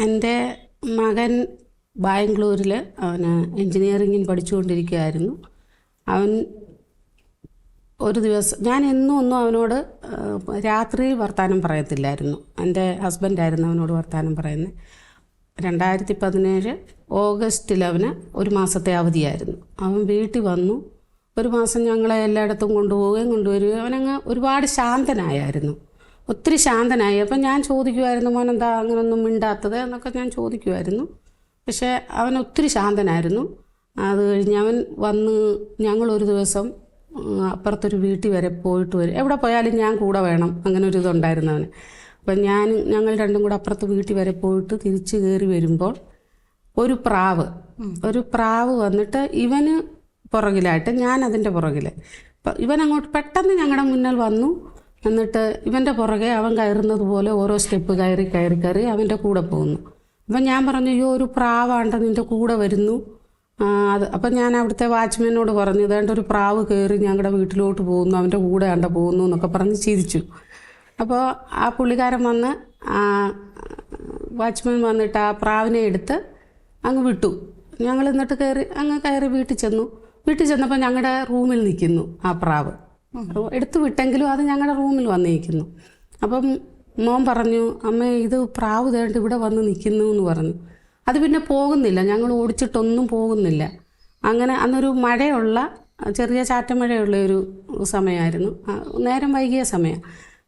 എന്റെ മകൻ ബാംഗ്ലൂരിൽ അവന് എൻജിനീയറിങ്ങിന് പഠിച്ചുകൊണ്ടിരിക്കുകയായിരുന്നു. അവൻ ഒരു ദിവസം ഞാൻ എന്നും ഒന്നും അവനോട് രാത്രി വർത്തമാനം പറയത്തില്ലായിരുന്നു. എന്റെ ഹസ്ബൻഡായിരുന്നു അവനോട് വർത്തമാനം പറയുന്നത്. രണ്ടായിരത്തി പതിനേഴ് ഓഗസ്റ്റിൽ അവന് ഒരു മാസത്തെ അവധിയായിരുന്നു. അവൻ വീട്ടിൽ വന്നു. ഒരു മാസം ഞങ്ങളെ എല്ലായിടത്തും കൊണ്ടുപോവുകയും കൊണ്ടുവരികയും അവനങ്ങ് ഒരുപാട് ശാന്തനായായിരുന്നു ഒത്തിരി ശാന്തനായി. അപ്പം ഞാൻ ചോദിക്കുമായിരുന്നു മോനെന്താ അങ്ങനൊന്നും മിണ്ടാത്തത് എന്നൊക്കെ ഞാൻ ചോദിക്കുമായിരുന്നു പക്ഷേ അവൻ ഒത്തിരി ശാന്തനായിരുന്നു. അത് കഴിഞ്ഞ് അവൻ വന്ന് ഞങ്ങളൊരു ദിവസം അപ്പുറത്തൊരു വീട്ടിൽ വരെ പോയിട്ട് വരും. എവിടെ പോയാലും ഞാൻ കൂടെ വേണം. അങ്ങനെ ഒരു ഇതുണ്ടായിരുന്നു അവന്. അപ്പം ഞാൻ ഞങ്ങൾ രണ്ടും കൂടെ അപ്പുറത്ത് വീട്ടിൽ വരെ പോയിട്ട് തിരിച്ച് കയറി വരുമ്പോൾ ഒരു പ്രാവ് ഒരു പ്രാവ് വന്നിട്ട് ഇവന് പുറകിലായിട്ട് ഞാൻ അതിന്റെ പുറകിൽ ഇവൻ അങ്ങോട്ട് പെട്ടെന്ന് ഞങ്ങളുടെ മുന്നിൽ വന്നു. എന്നിട്ട് ഇവന്റെ പുറകെ അവൻ കയറുന്നത് പോലെ ഓരോ സ്റ്റെപ്പ് കയറി കയറി കയറി അവന്റെ കൂടെ പോകുന്നു. അപ്പം ഞാൻ പറഞ്ഞു അയ്യോ ഒരു പ്രാവാണ്ട് നിന്റെ കൂടെ വരുന്നു. അത് അപ്പം ഞാൻ അവിടുത്തെ വാച്ച്മാനോട് പറഞ്ഞു ഇതേണ്ട ഒരു പ്രാവ് കയറി ഞങ്ങളുടെ വീട്ടിലോട്ട് പോകുന്നു അവന്റെ കൂടെ ആണ്ട പോകുന്നു എന്നൊക്കെ പറഞ്ഞ് ചിരിച്ചു. അപ്പോൾ ആ പുള്ളിക്കാരൻ വന്ന് വാച്ച്മാൻ വന്നിട്ട് ആ പ്രാവിനെ എടുത്ത് അങ്ങ് വിട്ടു. ഞങ്ങൾ എന്നിട്ട് കയറി അങ്ങ് കയറി വീട്ടിൽ ചെന്നു. വീട്ടിൽ ചെന്നപ്പോൾ ഞങ്ങളുടെ റൂമിൽ നിൽക്കുന്നു ആ പ്രാവ്. എടുത്തു വിട്ടെങ്കിലും അത് ഞങ്ങളുടെ റൂമിൽ വന്നിരിക്കുന്നു. അപ്പം മോൻ പറഞ്ഞു അമ്മ ഇത് പ്രാവ് തേണ്ട ഇവിടെ വന്ന് നിൽക്കുന്നു എന്ന് പറഞ്ഞു. അത് പിന്നെ പോകുന്നില്ല. ഞങ്ങൾ ഓടിച്ചിട്ടൊന്നും പോകുന്നില്ല. അങ്ങനെ അന്നൊരു മഴയുള്ള ചെറിയ ചാറ്റമഴയുള്ള ഒരു സമയമായിരുന്നു നേരം വൈകിയ സമയം.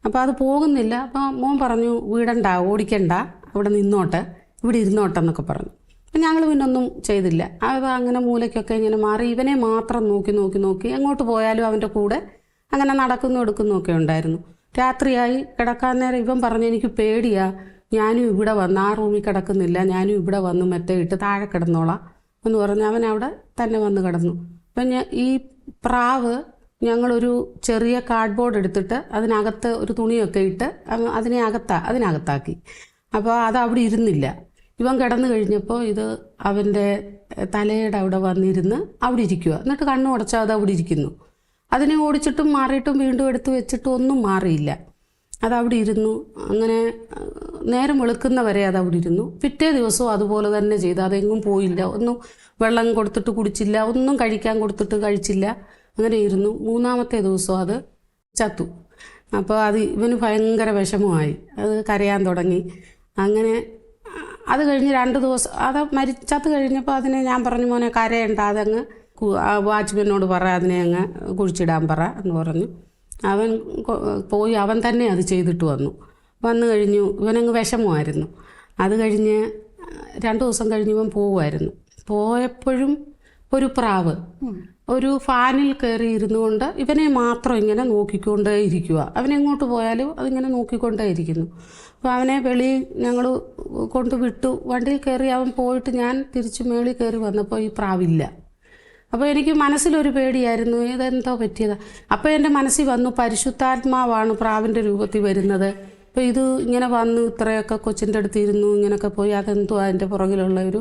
അപ്പോൾ അത് പോകുന്നില്ല. അപ്പോൾ മോൻ പറഞ്ഞു വീടണ്ട ഓടിക്കണ്ട. അവിടെ നിന്നോട്ടെ. ഇവിടെ ഇരുന്നോട്ടെ എന്നൊക്കെ പറഞ്ഞു. അപ്പം ഞങ്ങൾ പിന്നെ ഒന്നും ചെയ്തില്ല. അത് അങ്ങനെ മൂലയ്ക്കൊക്കെ ഇങ്ങനെ മാറി ഇവനെ മാത്രം നോക്കി നോക്കി നോക്കി എങ്ങോട്ട് പോയാലും അവന്റെ കൂടെ അങ്ങനെ നടക്കുന്നു എടുക്കുന്നു ഒക്കെ ഉണ്ടായിരുന്നു. രാത്രിയായി കിടക്കാൻ നേരം ഇവൻ പറഞ്ഞു എനിക്ക് പേടിയാ. ഞാനും ഇവിടെ വന്ന് ആ റൂമിൽ കിടക്കുന്നില്ല. ഞാനും ഇവിടെ വന്ന് മറ്റേ ഇട്ട് താഴെ കിടന്നോളാം. എന്ന് പറഞ്ഞ് അവൻ അവിടെ തന്നെ വന്ന് കിടന്നു. അപ്പം ഞാൻ ഈ പ്രാവ് ഞങ്ങളൊരു ചെറിയ കാർഡ്ബോർഡ് എടുത്തിട്ട് അതിനകത്ത് ഒരു തുണിയൊക്കെ ഇട്ട് അതിനെ അകത്താ അതിനകത്താക്കി. അപ്പോൾ അത് അവിടെ ഇരുന്നില്ല. ഇവൻ കിടന്നു കഴിഞ്ഞപ്പോൾ ഇത് അവന്റെ തലയുടെ അവിടെ വന്നിരുന്ന് അവിടെ ഇരിക്കുക എന്നിട്ട് കണ്ണു ഉടച്ചാൽ അത് അവിടെ ഇരിക്കുന്നു. അതിനെ ഓടിച്ചിട്ടും മാറിയിട്ടും വീണ്ടും എടുത്തു വെച്ചിട്ടും ഒന്നും മാറിയില്ല. അതവിടെ ഇരുന്നു. അങ്ങനെ നേരം വെളുക്കുന്നവരെ അത് അവിടെ ഇരുന്നു. പിറ്റേ ദിവസവും അതുപോലെ തന്നെ ചെയ്തു. അതെങ്ങും പോയില്ല. ഒന്നും വെള്ളം കൊടുത്തിട്ട് കുടിച്ചില്ല. ഒന്നും കഴിക്കാൻ കൊടുത്തിട്ട് കഴിച്ചില്ല. അങ്ങനെ ഇരുന്നു. മൂന്നാമത്തെ ദിവസം അത് ചത്തു. അപ്പോൾ അത് ഇവന് ഭയങ്കര വിഷമമായി. അത് കരയാൻ തുടങ്ങി. അങ്ങനെ അത് കഴിഞ്ഞ് രണ്ട് ദിവസം അത് മരിച്ചത് കഴിഞ്ഞപ്പോൾ അതിനെ ഞാൻ പറഞ്ഞു മോനെ കരയേണ്ട. അതങ്ങ് വാച്ച്മാനോട് പറ അതിനെ അങ്ങ് കുഴിച്ചിടാൻ പറ എന്ന് പറഞ്ഞു. അവൻ പോയി അവൻ തന്നെ അത് ചെയ്തിട്ട് വന്നു. വന്നു കഴിഞ്ഞു ഇവനങ്ങ് വിഷമമായിരുന്നു. അത് കഴിഞ്ഞ് രണ്ട് ദിവസം കഴിഞ്ഞ് ഇവൻ പോവുമായിരുന്നു. പോയപ്പോഴും ഒരു പ്രാവ് ഒരു ഫാനിൽ കയറി ഇരുന്നു കൊണ്ട് ഇവനെ മാത്രം ഇങ്ങനെ നോക്കിക്കൊണ്ടേ ഇരിക്കുക അവനെങ്ങോട്ട് പോയാലും അതിങ്ങനെ നോക്കിക്കൊണ്ടേ ഇരിക്കുന്നു. അപ്പോൾ അവനെ വെളി ഞങ്ങൾ കൊണ്ട് വിട്ടു വണ്ടിയിൽ കയറി അവൻ പോയിട്ട് ഞാൻ തിരിച്ച് മേളിൽ കയറി വന്നപ്പോൾ ഈ പ്രാവില്ല. അപ്പോൾ എനിക്ക് മനസ്സിലൊരു പേടിയായിരുന്നു ഇതെന്തോ പറ്റിയതാ? അപ്പോൾ എന്റെ മനസ്സിൽ വന്നു പരിശുദ്ധാത്മാവാണ് പ്രാവിന്റെ രൂപത്തിൽ വരുന്നത്. അപ്പോൾ ഇത് ഇങ്ങനെ വന്നു ഇത്രയൊക്കെ കൊച്ചിന്റെ അടുത്ത് ഇരുന്നു ഇങ്ങനെയൊക്കെ പോയി അതെന്തോ അതിന്റെ പുറകിലുള്ള ഒരു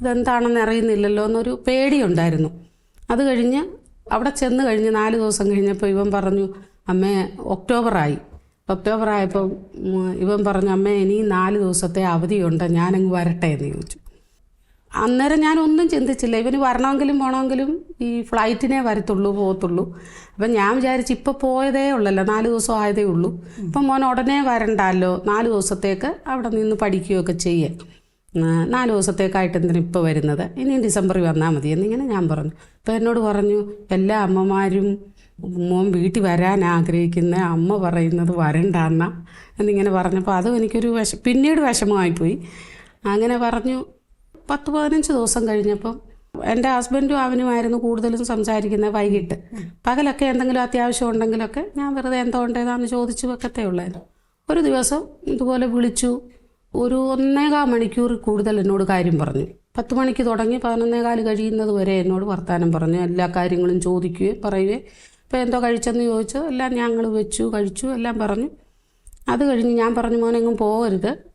ഇതെന്താണെന്ന് അറിയുന്നില്ലല്ലോ എന്നൊരു പേടിയുണ്ടായിരുന്നു. അത് കഴിഞ്ഞ് അവിടെ ചെന്ന് കഴിഞ്ഞ് നാല് ദിവസം കഴിഞ്ഞപ്പോൾ ഇവൻ പറഞ്ഞു അമ്മേ ഒക്ടോബറായി. ഒക്ടോബർ ആയപ്പോൾ ഇവൻ പറഞ്ഞു അമ്മേ ഇനി നാല് ദിവസത്തെ അവധിയുണ്ട് ഞാനങ്ങ് വരട്ടെ എന്ന് ചോദിച്ചു. അന്നേരം ഞാനൊന്നും ചിന്തിച്ചില്ല. ഇവന് വരണമെങ്കിലും പോകണമെങ്കിലും ഈ ഫ്ലൈറ്റിനെ വരത്തുള്ളൂ പോകത്തുള്ളൂ. അപ്പം ഞാൻ വിചാരിച്ചു ഇപ്പോൾ പോയതേ ഉള്ളല്ലോ നാല് ദിവസം ആയതേ ഉള്ളൂ. ഇപ്പം മോൻ ഉടനെ വരണ്ടല്ലോ നാല് ദിവസത്തേക്ക് അവിടെ നിന്ന് പഠിക്കുകയൊക്കെ ചെയ്യാം ആ, നാല് ദിവസത്തേക്കായിട്ട് എന്തിനാണ് ഇപ്പോൾ വരുന്നത്? ഇനിയും ഡിസംബറിൽ വന്നാൽ മതി എന്നിങ്ങനെ ഞാൻ പറഞ്ഞു. അപ്പോൾ എന്നോട് പറഞ്ഞു എല്ലാ അമ്മമാരും മോൻ വീട്ടിൽ വരാൻ ആഗ്രഹിക്കുന്ന അമ്മ പറയുന്നത് വരണ്ടാന്ന എന്നിങ്ങനെ പറഞ്ഞപ്പോൾ അതും എനിക്കൊരു വിഷ പിന്നീട് വിഷമമായിപ്പോയി. അങ്ങനെ പറഞ്ഞു പത്ത് പതിനഞ്ച് ദിവസം കഴിഞ്ഞപ്പം എന്റെ ഹസ്ബൻഡും അവനുമായിരുന്നു കൂടുതലും സംസാരിക്കുന്നത് വൈകിട്ട്. പകലൊക്കെ എന്തെങ്കിലും അത്യാവശ്യം ഉണ്ടെങ്കിലൊക്കെ ഞാൻ വെറുതെ എന്തോ ഉണ്ടേതാന്ന് ചോദിച്ചു വെക്കത്തേ ഉള്ളായിരുന്നു. ഒരു ദിവസം ഇതുപോലെ വിളിച്ചു. ഒരു ഒന്നേകാൽ മണിക്കൂർ കൂടുതൽ എന്നോട് കാര്യം പറഞ്ഞു. പത്ത് മണിക്ക് തുടങ്ങി പതിനൊന്നേകാൽ കഴിയുന്നത് വരെ എന്നോട് വർത്തമാനം പറഞ്ഞു. എല്ലാ കാര്യങ്ങളും ചോദിക്കുകയും പറയുകയും. ഇപ്പോൾ എന്തോ കഴിച്ചെന്ന് ചോദിച്ചു. എല്ലാം ഞങ്ങൾ വെച്ചു കഴിച്ചു എല്ലാം പറഞ്ഞു. അത് കഴിഞ്ഞ് ഞാൻ പറഞ്ഞു മോനെങ്ങും പോകരുത്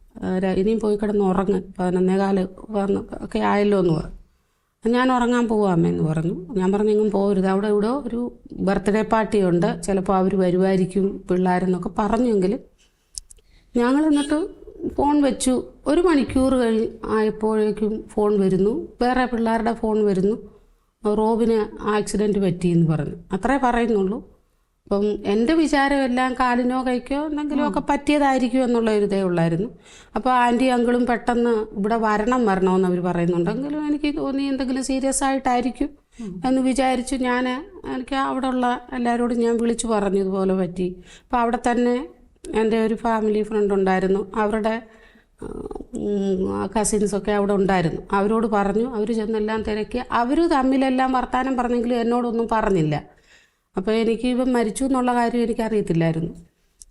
ഇനിയും പോയി കിടന്ന് ഉറങ്ങ്. പതിനൊന്നേകാൽ വന്ന് ഒക്കെ ആയല്ലോ എന്ന് പറഞ്ഞു. ഞാൻ ഉറങ്ങാൻ പോവാമെന്ന് പറഞ്ഞു. ഞാൻ പറഞ്ഞു എങ്ങും പോകരുത് അവിടെ ഇവിടെ ഒരു ബർത്ത്ഡേ പാർട്ടി ഉണ്ട്. ചിലപ്പോൾ അവർ വരുമായിരിക്കും പിള്ളേരെന്നൊക്കെ പറഞ്ഞെങ്കിൽ ഞങ്ങൾ എന്നിട്ട് ഫോൺ വെച്ചു. ഒരു മണിക്കൂർ കഴി ആയപ്പോഴേക്കും ഫോൺ വരുന്നു. വേറെ പിള്ളേരുടെ ഫോൺ വരുന്നു. റോബിന് ആക്സിഡന്റ് പറ്റിയെന്ന് പറഞ്ഞു. അത്രേ പറയുന്നുള്ളൂ. അപ്പം എന്റെ വിചാരം എല്ലാം കാലിനോ കൈക്കോ എന്തെങ്കിലും ഒക്കെ പറ്റിയതായിരിക്കും എന്നുള്ള ഒരു ഇതേ ഉള്ളായിരുന്നു. അപ്പോൾ ആന്റി അങ്കിളും പെട്ടെന്ന് ഇവിടെ വരണം വരണമെന്ന് അവർ പറയുന്നുണ്ടെങ്കിലും എനിക്ക് തോന്നി എന്തെങ്കിലും സീരിയസ് ആയിട്ടായിരിക്കും എന്ന് വിചാരിച്ചു ഞാൻ എനിക്ക് അവിടെ ഉള്ള എല്ലാവരോടും ഞാൻ വിളിച്ചു പറഞ്ഞു ഇതുപോലെ പറ്റി. അപ്പോൾ അവിടെ തന്നെ എന്റെ ഒരു ഫാമിലി ഫ്രണ്ട് ഉണ്ടായിരുന്നു. അവരുടെ കസിൻസൊക്കെ അവിടെ ഉണ്ടായിരുന്നു. അവരോട് പറഞ്ഞു അവർ ചെന്നെല്ലാം തിരക്കി. അവർ തമ്മിലെല്ലാം വർത്തമാനം പറഞ്ഞെങ്കിലും എന്നോടൊന്നും പറഞ്ഞില്ല. അപ്പോൾ എനിക്ക് ഇവൻ മരിച്ചു എന്നുള്ള കാര്യം എനിക്കറിയത്തില്ലായിരുന്നു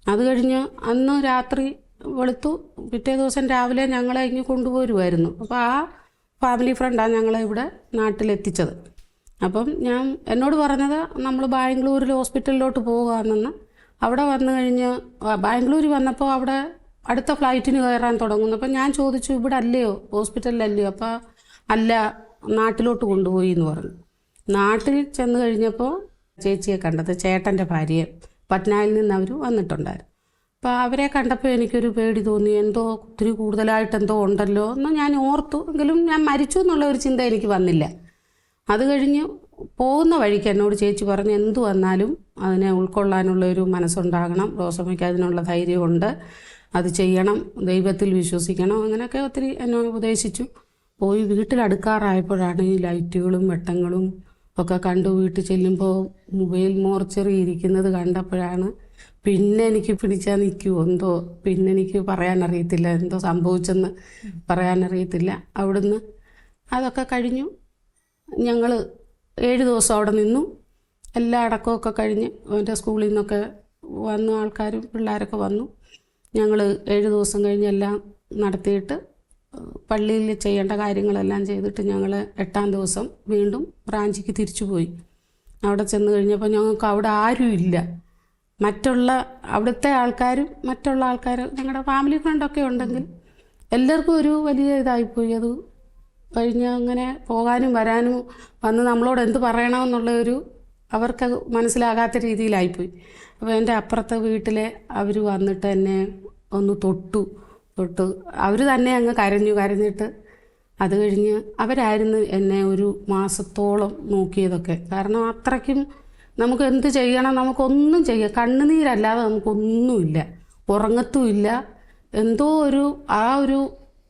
അത് കഴിഞ്ഞ് അന്ന് രാത്രി വെളുത്തു പിറ്റേ ദിവസം രാവിലെ ഞങ്ങളെ ഇങ്ങ് കൊണ്ടുപോരുമായിരുന്നു അപ്പോൾ ആ ഫാമിലി ഫ്രണ്ടാണ് ഞങ്ങളെ ഇവിടെ നാട്ടിലെത്തിച്ചത്. അപ്പം ഞാൻ എന്നോട് പറഞ്ഞത് നമ്മൾ ബാംഗ്ലൂരിൽ ഹോസ്പിറ്റലിലോട്ട് പോകാമെന്ന്. അവിടെ വന്നു കഴിഞ്ഞ് ബാംഗ്ലൂർ വന്നപ്പോൾ അവിടെ അടുത്ത ഫ്ലൈറ്റിന് കയറാൻ തുടങ്ങുന്നു. അപ്പം ഞാൻ ചോദിച്ചു ഇവിടെ അല്ലയോ ഹോസ്പിറ്റലിലല്ലയോ? അപ്പോൾ അല്ല നാട്ടിലോട്ട് കൊണ്ടുപോയി എന്ന് പറഞ്ഞു. നാട്ടിൽ ചെന്ന് കഴിഞ്ഞപ്പോൾ ചേച്ചിയെ കണ്ടത് ചേട്ടന്റെ ഭാര്യയെ പട്നയിൽ നിന്ന് അവർ വന്നിട്ടുണ്ടായിരുന്നു. അപ്പോൾ അവരെ കണ്ടപ്പോൾ എനിക്കൊരു പേടി തോന്നി. എന്തോ ഒത്തിരി കൂടുതലായിട്ട് എന്തോ ഉണ്ടല്ലോ എന്ന് ഞാൻ ഓർത്തു. എങ്കിലും ഞാൻ മരിച്ചു എന്നുള്ള ഒരു ചിന്ത എനിക്ക് വന്നില്ല. അത് കഴിഞ്ഞ് പോകുന്ന വഴിക്ക് എന്നോട് ചേച്ചി പറഞ്ഞ് എന്തു വന്നാലും അതിനെ ഉൾക്കൊള്ളാനുള്ള ഒരു മനസ്സുണ്ടാകണം. റോസമ്മയ്ക്ക് അതിനുള്ള ധൈര്യമുണ്ട്. അത് ചെയ്യണം. ദൈവത്തിൽ വിശ്വസിക്കണം. അങ്ങനെയൊക്കെ ഒത്തിരി എന്നെ ഉപദേശിച്ചു. പോയി വീട്ടിലടുക്കാറായപ്പോഴാണ് ഈ ലൈറ്റുകളും വെട്ടങ്ങളും ഒക്കെ കണ്ടു വീട്ടിൽ ചെല്ലുമ്പോൾ മൊബൈൽ മോർച്ചറി ഇരിക്കുന്നത് കണ്ടപ്പോഴാണ്. പിന്നെ എനിക്ക് പിടിച്ചാൽ നിൽക്കുമോ എന്തോ? പിന്നെ എനിക്ക് പറയാനറിയത്തില്ല. എന്തോ സംഭവിച്ചെന്ന് പറയാനറിയത്തില്ല. അവിടുന്ന് അതൊക്കെ കഴിഞ്ഞു. ഞങ്ങൾ ഏഴ് ദിവസം അവിടെ നിന്നു. എല്ലാ അടക്കമൊക്കെ കഴിഞ്ഞ് അവന്റെ സ്കൂളിൽ നിന്നൊക്കെ വന്നു ആൾക്കാരും പിള്ളേരൊക്കെ വന്നു. ഞങ്ങൾ ഏഴ് ദിവസം കഴിഞ്ഞ് എല്ലാം നടത്തിയിട്ട് പള്ളിയിൽ ചെയ്യേണ്ട കാര്യങ്ങളെല്ലാം ചെയ്തിട്ട് ഞങ്ങൾ എട്ടാം ദിവസം വീണ്ടും ബ്രാഞ്ചിക്ക് തിരിച്ചു പോയി അവിടെ ചെന്ന് കഴിഞ്ഞപ്പോൾ ഞങ്ങൾക്ക് അവിടെ ആരും ഇല്ല. മറ്റുള്ള അവിടുത്തെ ആൾക്കാരും മറ്റുള്ള ആൾക്കാരും ഞങ്ങളുടെ ഫാമിലി ഫ്രണ്ടൊക്കെ ഉണ്ടെങ്കിൽ എല്ലാവർക്കും ഒരു വലിയ ഇതായിപ്പോയി അത് കഴിഞ്ഞ് അങ്ങനെ പോകാനും വരാനും വന്ന് നമ്മളോട് എന്ത് പറയണമെന്നുള്ള ഒരു അവർക്ക് മനസ്സിലാകാത്ത രീതിയിലായിപ്പോയി അപ്പോൾ എന്റെ അപ്പുറത്തെ വീട്ടിലെ അവർ വന്നിട്ട് എന്നെ ഒന്ന് തൊട്ടു. തൊട്ടു. അവർ തന്നെ അങ്ങ് കരഞ്ഞു കരഞ്ഞിട്ട് അത് കഴിഞ്ഞ് അവരായിരുന്നു എന്നെ ഒരു മാസത്തോളം നോക്കിയതൊക്കെ. കാരണം അത്രയ്ക്കും നമുക്ക് എന്ത് ചെയ്യണം? നമുക്കൊന്നും ചെയ്യാം. കണ്ണുനീരല്ലാതെ നമുക്കൊന്നുമില്ല. ഉറങ്ങത്തുമില്ല. എന്തോ ഒരു ആ ഒരു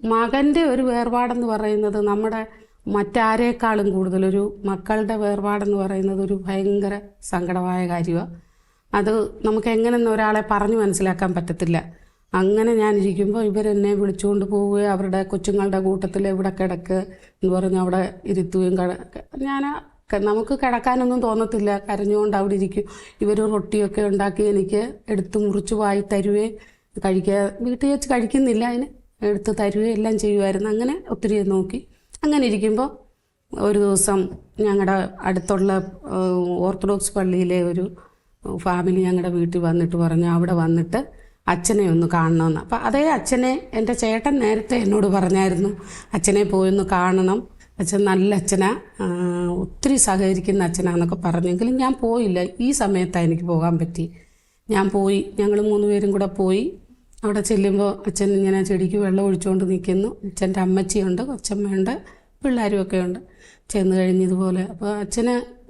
മകന്റെ ഒരു വേർപാടെന്ന് പറയുന്നത് നമ്മുടെ മറ്റാരേക്കാളും കൂടുതലൊരു മക്കളുടെ വേർപാടെന്ന് പറയുന്നത് ഒരു ഭയങ്കര സങ്കടമായ കാര്യമാണ് അത് നമുക്ക് എങ്ങനെയെന്ന് ഒരാളെ പറഞ്ഞു മനസ്സിലാക്കാൻ പറ്റത്തില്ല. അങ്ങനെ ഞാൻ ഇരിക്കുമ്പോൾ ഇവരെന്നെ വിളിച്ചുകൊണ്ട് പോവുകയും അവരുടെ കൊച്ചുങ്ങളുടെ കൂട്ടത്തിൽ ഇവിടെ കിടക്ക് എന്ന് പറഞ്ഞ് അവിടെ ഇരുത്തുകയും കട ഞാൻ നമുക്ക് കിടക്കാനൊന്നും തോന്നത്തില്ല കരഞ്ഞുകൊണ്ട് അവിടെ ഇരിക്കും. ഇവർ റൊട്ടിയൊക്കെ ഉണ്ടാക്കി എനിക്ക് എടുത്ത് മുറിച്ച് വായി തരുവേ കഴിക്കുക വീട്ടിൽ വെച്ച് കഴിക്കുന്നില്ല അതിന്. എടുത്ത് തരുകയും എല്ലാം ചെയ്യുമായിരുന്നു അങ്ങനെ ഒത്തിരി നോക്കി. അങ്ങനെ ഇരിക്കുമ്പോൾ ഒരു ദിവസം ഞങ്ങളുടെ അടുത്തുള്ള ഓർത്തഡോക്സ് പള്ളിയിലെ ഒരു ഫാമിലി ഞങ്ങളുടെ വീട്ടിൽ വന്നിട്ട് പറഞ്ഞു അവിടെ വന്നിട്ട് അച്ഛനെ ഒന്ന് കാണണമെന്ന്. അപ്പം അതേ അച്ഛനെ എന്റെ ചേട്ടൻ നേരത്തെ എന്നോട് പറഞ്ഞായിരുന്നു. അച്ഛനെ പോയി ഒന്ന് കാണണം. അച്ഛൻ നല്ല അച്ഛനാ. ഒത്തിരി സഹകരിക്കുന്ന അച്ഛനാന്നൊക്കെ പറഞ്ഞെങ്കിലും ഞാൻ പോയില്ല. ഈ സമയത്താണ് എനിക്ക് പോകാൻ പറ്റി. ഞാൻ പോയി. ഞങ്ങൾ മൂന്ന് പേരും കൂടെ പോയി. അവിടെ ചെല്ലുമ്പോൾ അച്ഛൻ ഇങ്ങനെ ചെടിക്ക് വെള്ളം ഒഴിച്ചുകൊണ്ട് നിൽക്കുന്നു അച്ഛന്റെ അമ്മച്ചിയുണ്ട് കൊച്ചമ്മയുണ്ട് പിള്ളേരും ഒക്കെ ഉണ്ട്. ചെന്ന് കഴിഞ്ഞതുപോലെ. അപ്പോൾ അച്ഛന്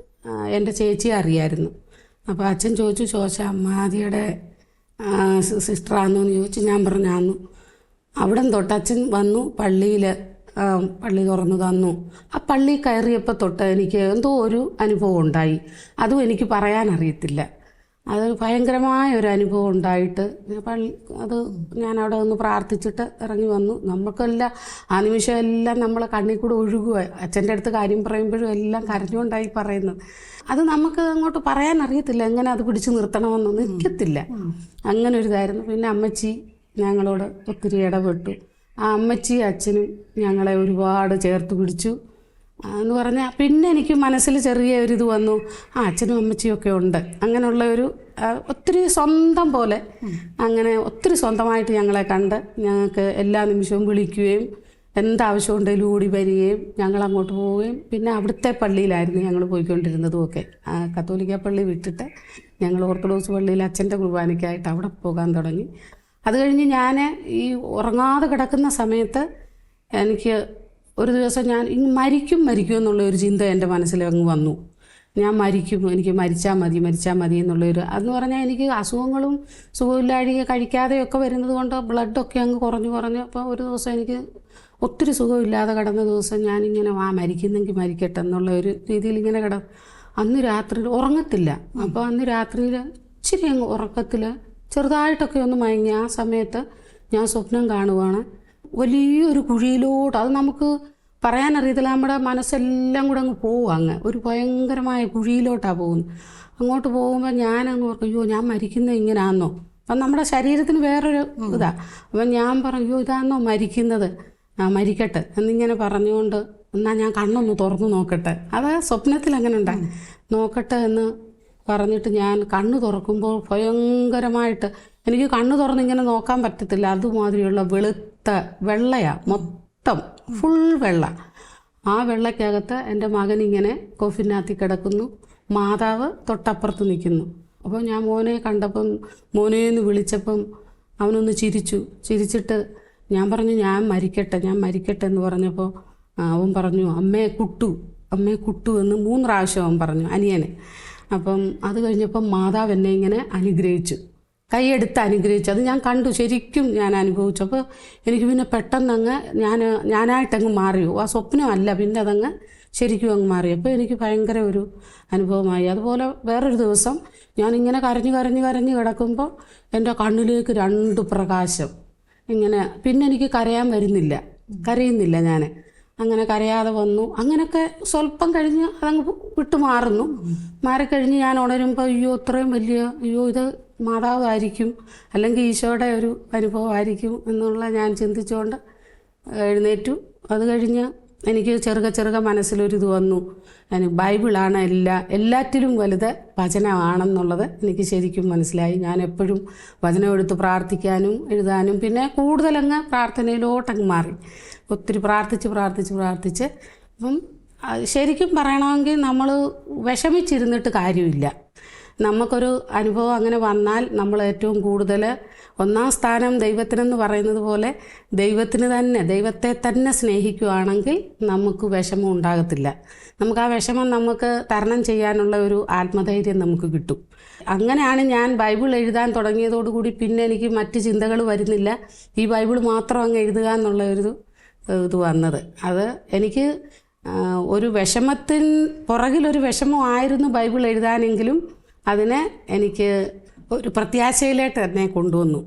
എന്റെ ചേച്ചിയെ അറിയായിരുന്നു. അപ്പോൾ അച്ഛൻ ചോദിച്ചു ചോദിച്ചാൽ അമ്മാതിയുടെ സിസ്റ്ററാണെന്ന് ചോദിച്ചു ഞാൻ പറഞ്ഞാന്നു അവിടെ തൊട്ട് അച്ഛൻ വന്നു പള്ളിയിൽ പള്ളി തുറന്നു തന്നു. ആ പള്ളി കയറിയപ്പോൾ തൊട്ട് എനിക്ക് എന്തോ ഒരു അനുഭവം ഉണ്ടായി. അതും എനിക്ക് പറയാനറിയത്തില്ല. അത് ഭയങ്കരമായ ഒരു അനുഭവം ഉണ്ടായിട്ട് പള്ളി അത് ഞാൻ അവിടെ ഒന്ന് പ്രാർത്ഥിച്ചിട്ട് ഇറങ്ങി വന്നു. നമുക്കെല്ലാം ആ നിമിഷം എല്ലാം നമ്മളെ കണ്ണിൽ കൂടെ ഒഴുകുക അച്ഛന്റെ അടുത്ത് കാര്യം പറയുമ്പോഴും എല്ലാം കരഞ്ഞുകൊണ്ടായി പറയുന്നത്. അത് നമുക്ക് അങ്ങോട്ട് പറയാൻ അറിയത്തില്ല. എങ്ങനെ അത് പിടിച്ചു നിർത്തണമെന്ന് നിൽക്കത്തില്ല. അങ്ങനെ ഒരു ഇതായിരുന്നു. പിന്നെ അമ്മച്ചി ഞങ്ങളോട് ഒത്തിരി ഇടപെട്ടു. ആ അമ്മച്ചി അച്ഛനും ഞങ്ങളെ ഒരുപാട് ചേർത്ത് പിടിച്ചു. എന്ന് പറഞ്ഞാൽ പിന്നെ എനിക്ക് മനസ്സിൽ ചെറിയ ഒരു ഇത് വന്നു. ആ അച്ഛനും അമ്മച്ചിയൊക്കെ ഉണ്ട്. അങ്ങനെയുള്ള ഒരു ഒത്തിരി സ്വന്തം പോലെ അങ്ങനെ ഒത്തിരി സ്വന്തമായിട്ട് ഞങ്ങളെ കണ്ട് ഞങ്ങൾക്ക് എല്ലാ നിമിഷവും വിളിക്കുകയും എന്താവശ്യം ഉണ്ടെങ്കിലും ഓടി വരികയും ഞങ്ങൾ അങ്ങോട്ട് പോവുകയും പിന്നെ അവിടുത്തെ പള്ളിയിലായിരുന്നു ഞങ്ങൾ പോയിക്കൊണ്ടിരുന്നതും ഒക്കെ. കത്തോലിക്ക പള്ളി വിട്ടിട്ട് ഞങ്ങൾ ഓർത്തഡോക്സ് പള്ളിയിൽ അച്ഛന്റെ കുർബാനയ്ക്കായിട്ട് അവിടെ പോകാൻ തുടങ്ങി. അത് കഴിഞ്ഞ് ഞാൻ ഈ ഉറങ്ങാതെ കിടക്കുന്ന സമയത്ത് എനിക്ക് ഒരു ദിവസം ഞാൻ മരിക്കും മരിക്കും എന്നുള്ള ഒരു ചിന്ത എന്റെ മനസ്സിൽ അങ്ങ് വന്നു. ഞാൻ മരിക്കും എനിക്ക് മരിച്ചാൽ മതി മരിച്ചാൽ മതി എന്നുള്ളൊരു അതെന്ന് പറഞ്ഞാൽ എനിക്ക് അസുഖങ്ങളും സുഖമില്ലാഴിക കഴിക്കാതെയൊക്കെ വരുന്നത് കൊണ്ട് ബ്ലഡൊക്കെ അങ്ങ് കുറഞ്ഞു കുറഞ്ഞു. അപ്പോൾ ഒരു ദിവസം എനിക്ക് ഒത്തിരി സുഖമില്ലാതെ കിടന്ന ദിവസം ഞാനിങ്ങനെ ആ മരിക്കുന്നെങ്കിൽ മരിക്കട്ടെ എന്നുള്ള ഒരു രീതിയിൽ ഇങ്ങനെ കിട അന്ന് രാത്രി ഉറങ്ങത്തില്ല. അപ്പോൾ അന്ന് രാത്രിയിൽ ഇച്ചിരി അങ്ങ് ഉറക്കത്തിൽ ചെറുതായിട്ടൊക്കെ ഒന്ന് മയങ്ങി ആ സമയത്ത് ഞാൻ സ്വപ്നം കാണുവാണ്. വലിയൊരു കുഴിയിലോട്ട്. അത് നമുക്ക് പറയാനറിയത്തില്ല. നമ്മുടെ മനസ്സെല്ലാം കൂടെ അങ്ങ് പോവും അങ്ങ്. ഒരു ഭയങ്കരമായ കുഴിയിലോട്ടാണ് പോകുന്നത്. അങ്ങോട്ട് പോകുമ്പോൾ ഞാനങ്ങ് ഓർക്കും അയ്യോ ഞാൻ മരിക്കുന്നത് ഇങ്ങനാന്നോ? അപ്പം നമ്മുടെ ശരീരത്തിന് വേറൊരു ഇതാ. അപ്പം ഞാൻ പറഞ്ഞു അയ്യോ ഇതാന്നോ മരിക്കുന്നത്? ആ മരിക്കട്ടെ. എന്നിങ്ങനെ പറഞ്ഞുകൊണ്ട് എന്നാൽ ഞാൻ കണ്ണൊന്ന് തുറന്നു നോക്കട്ടെ. അത് സ്വപ്നത്തിൽ അങ്ങനെ ഉണ്ടായി. നോക്കട്ടെ എന്ന് പറഞ്ഞിട്ട് ഞാൻ കണ്ണ് തുറക്കുമ്പോൾ ഭയങ്കരമായിട്ട് എനിക്ക് കണ്ണ് തുറന്ന് ഇങ്ങനെ നോക്കാൻ പറ്റത്തില്ല. അതുമാതിരിയുള്ള വെളുത്ത വെള്ളയാ മൊത്തം ഫുൾ വെള്ള. ആ വെള്ളക്കകത്ത് എന്റെ മകൻ ഇങ്ങനെ കോഫിനകത്ത് കിടക്കുന്നു. മാതാവ് തൊട്ടപ്പുറത്ത് നിൽക്കുന്നു. അപ്പോൾ ഞാൻ മോനെ കണ്ടപ്പം മോനെ എന്ന് വിളിച്ചപ്പം അവനൊന്ന് ചിരിച്ചു. ചിരിച്ചിട്ട് ഞാൻ പറഞ്ഞു ഞാൻ മരിക്കട്ടെ ഞാൻ മരിക്കട്ടെ എന്ന് പറഞ്ഞപ്പോൾ അവൻ പറഞ്ഞു അമ്മയെ കുട്ടു അമ്മയെ കുട്ടു എന്ന് മൂന്ന് പ്രാവശ്യം അവൻ പറഞ്ഞു അനിയനെ. അപ്പം അത് കഴിഞ്ഞപ്പം മാതാവ് എന്നെ ഇങ്ങനെ അനുഗ്രഹിച്ചു. കൈയെടുത്ത് അനുഗ്രഹിച്ചു. അത് ഞാൻ കണ്ടു. ശരിക്കും ഞാൻ അനുഭവിച്ചു. അപ്പോൾ എനിക്ക് പിന്നെ പെട്ടെന്ന് അങ്ങ് ഞാൻ ഞാനായിട്ടങ്ങ് മാറിയോ? ആ സ്വപ്നമല്ല. പിന്നെ അതങ്ങ് ശരിക്കും അങ്ങ് മാറി. അപ്പോൾ എനിക്ക് ഭയങ്കര ഒരു അനുഭവമായി. അതുപോലെ വേറൊരു ദിവസം ഞാനിങ്ങനെ കരഞ്ഞു കരഞ്ഞു കരഞ്ഞു കിടക്കുമ്പോൾ എന്റെ കണ്ണിലേക്ക് രണ്ട് പ്രകാശം ഇങ്ങനെ പിന്നെ എനിക്ക് കരയാൻ വരുന്നില്ല. കരയുന്നില്ല ഞാൻ അങ്ങനെ കരയാതെ വന്നു. അങ്ങനെയൊക്കെ സ്വല്പം കഴിഞ്ഞ് അതങ്ങ് വിട്ടു മാറുന്നു മാറിക്കഴിഞ്ഞ് ഞാൻ ഉണരുമ്പോൾ അയ്യോ ഇത്രയും വലിയ അയ്യോ ഇത് മാതാവായിരിക്കും അല്ലെങ്കിൽ ഈശോയുടെ ഒരു അനുഭവമായിരിക്കും എന്നുള്ള ഞാൻ ചിന്തിച്ചുകൊണ്ട് എഴുന്നേറ്റു. അത് കഴിഞ്ഞ് എനിക്ക് ചെറുക ചെറുക മനസ്സിലൊരിത് വന്നു. ബൈബിളാണ് എല്ലാ എല്ലാറ്റിലും വലുത് വചനമാണെന്നുള്ളത് എനിക്ക് ശരിക്കും മനസ്സിലായി. ഞാൻ എപ്പോഴും വചനം എടുത്ത് പ്രാർത്ഥിക്കാനും എഴുതാനും പിന്നെ കൂടുതലങ്ങ് പ്രാർത്ഥനയിലോട്ടങ്ങ് മാറി. ഒത്തിരി പ്രാർത്ഥിച്ച് പ്രാർത്ഥിച്ച് പ്രാർത്ഥിച്ച് അപ്പം ശരിക്കും പറയണമെങ്കിൽ നമ്മൾ വിഷമിച്ചിരുന്നിട്ട് കാര്യമില്ല. നമുക്കൊരു അനുഭവം അങ്ങനെ വന്നാൽ നമ്മൾ ഏറ്റവും കൂടുതൽ ഒന്നാം സ്ഥാനം ദൈവത്തിനെന്ന് പറയുന്നത് പോലെ ദൈവത്തിന് തന്നെ ദൈവത്തെ തന്നെ സ്നേഹിക്കുകയാണെങ്കിൽ നമുക്ക് വിഷമം ഉണ്ടാകത്തില്ല. നമുക്ക് ആ വിഷമം നമുക്ക് തരണം ചെയ്യാനുള്ള ഒരു ആത്മധൈര്യം നമുക്ക് കിട്ടും. അങ്ങനെയാണ് ഞാൻ ബൈബിൾ എഴുതാൻ തുടങ്ങിയതോടുകൂടി പിന്നെ എനിക്ക് മറ്റ് ചിന്തകൾ വരുന്നില്ല. ഈ ബൈബിൾ മാത്രം അങ്ങ് എഴുതുക എന്നുള്ള ഒരു ഇത് വന്നത്. അത് എനിക്ക് ഒരു വിഷമത്തിൻ പുറകിലൊരു വിഷമമായിരുന്നു ബൈബിൾ എഴുതാനെങ്കിലും അതിനെ എനിക്ക് ഒരു പ്രത്യാശയിലേക്ക് തന്നെ കൊണ്ടുവന്നു.